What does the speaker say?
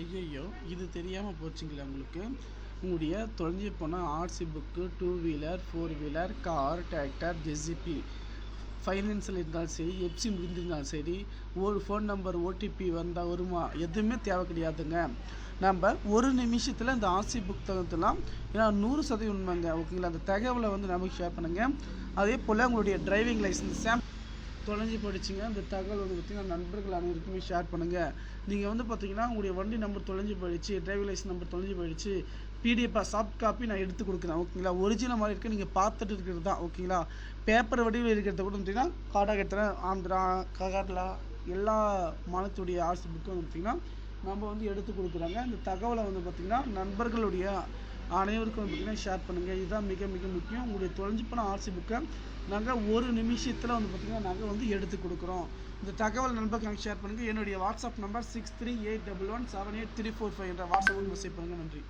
ஐயையோ இது தெரியாமல் போச்சுங்களே உங்களுக்கு. உங்களுடைய தொலைஞ்சி போன RC book two wheeler four wheeler car tractor JCB ஃபைனான்ஸில் இருந்தாலும் சரி எப்சி முடிந்திருந்தாலும் சரி ஒரு ஃபோன் நம்பர் ஓடிபி வந்தால் வருமா? எதுவுமே தேவை கிடையாதுங்க. நம்ம ஒரு நிமிஷத்தில் இந்த ஆர்சி புத்தகத்தெல்லாம் ஏன்னா நூறு சதவீதம் உண்மைங்க ஓகேங்களா? அந்த தகவலை வந்து நமக்கு ஷேர் பண்ணுங்கள் அதே போல் உங்களுடைய டிரைவிங் லைசன்ஸ் தொலைஞ்சு போயிடுச்சுங்க. அந்த தகவல் வந்து பார்த்தீங்கன்னா நண்பர்கள் அனைவருக்குமே ஷேர் பண்ணுங்கள் நீங்கள் வந்து பார்த்தீங்கன்னா உங்களுடைய வண்டி நம்பர் தொலைஞ்சு போயிடுச்சு டிரைவிங் லைசன்ஸ் நம்பர் தொலைஞ்சு போயிடுச்சு பிடிஎஃபாக சாஃப்ட் காப்பி நான் எடுத்து கொடுக்குறேன். ஓகேங்களா? ஒரிஜினல் மாதிரி இருக்க. நீங்கள் பார்த்துட்டு இருக்கிறது தான். ஓகேங்களா? பேப்பர் வடிவில் இருக்கிறத கூட பார்த்தீங்கன்னா காடாக எடுத்துறேன் ஆந்திரா ககர்லா எல்லா மாநிலத்துடைய ஆர்ட்ஸ் புக்கும் வந்து பார்த்தீங்கன்னா நம்ம வந்து எடுத்து கொடுக்குறாங்க. இந்த தகவலை வந்து பார்த்திங்கன்னா நண்பர்களுடைய அனைவருக்கும் பார்த்திங்கன்னா ஷேர் பண்ணுங்கள் இதுதான் மிக மிக முக்கியம். உங்களுடைய தொலைஞ்சு போன ஆர்சி புக்கை நாங்கள் ஒரு நிமிஷத்தில் வந்து பார்த்திங்கன்னா நாங்கள் வந்து எடுத்து கொடுக்குறோம். இந்த தகவல் நண்பர்களுக்கு ஷேர் பண்ணுங்கள் என்னுடைய WhatsApp number six three eight double one seven eight three four five என்ற வாட்ஸ்அப்பில் மெசேஜ் பண்ணுங்கள் நன்றி.